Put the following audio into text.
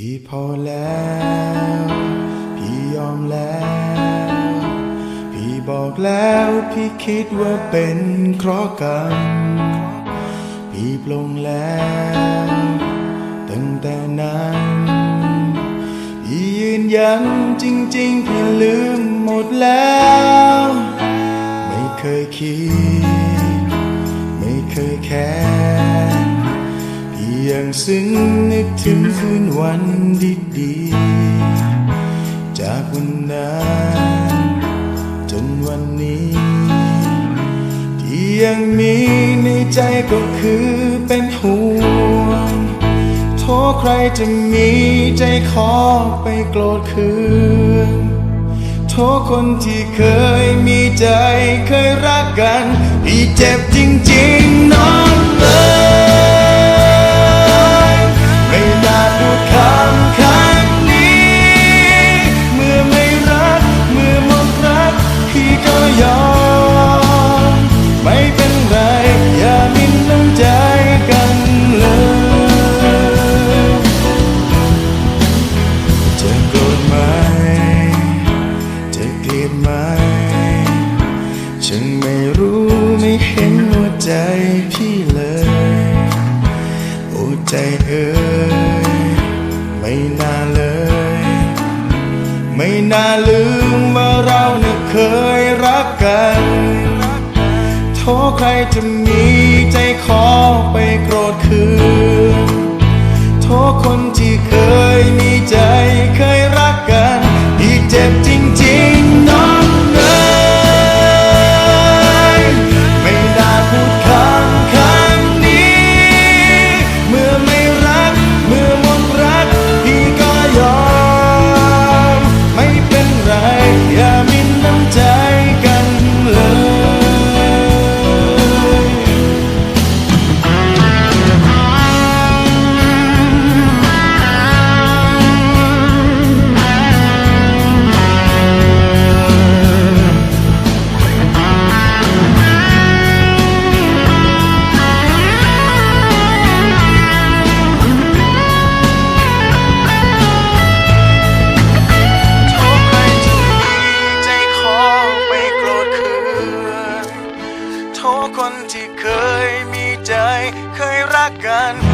พี่พอแล้ว พี่ยอมแล้ว พี่บอกแล้วพี่คิดว่าเป็นเคราะห์กรรม พี่ปลงแล้ว ตั้งแต่นั้น พี่ยืนยันจริงๆ พี่ลืมหมดแล้ว ซึ้งนึกถึงคืนวันดีๆ จากวันนั้นจนวันนี้ ที่ยังมีในใจก็คือเป็นห่วงโทษใครจะมีใจขอไปโกรธคืนโทษคนที่เคยมีใจเคยรักกันพี่เจ็บจริงๆ จะโกรธไหม จะเกลียดไหม ฉันไม่รู้ไม่เห็นหัวใจพี่เลยโอ้ใจเอ่ยไม่น่าเลย ไม่น่าลืมว่าเราเน่ะเคยรักกันโทษใครจะมีใจขอไปโกรธคืนโทษคนที่เคย shotgun.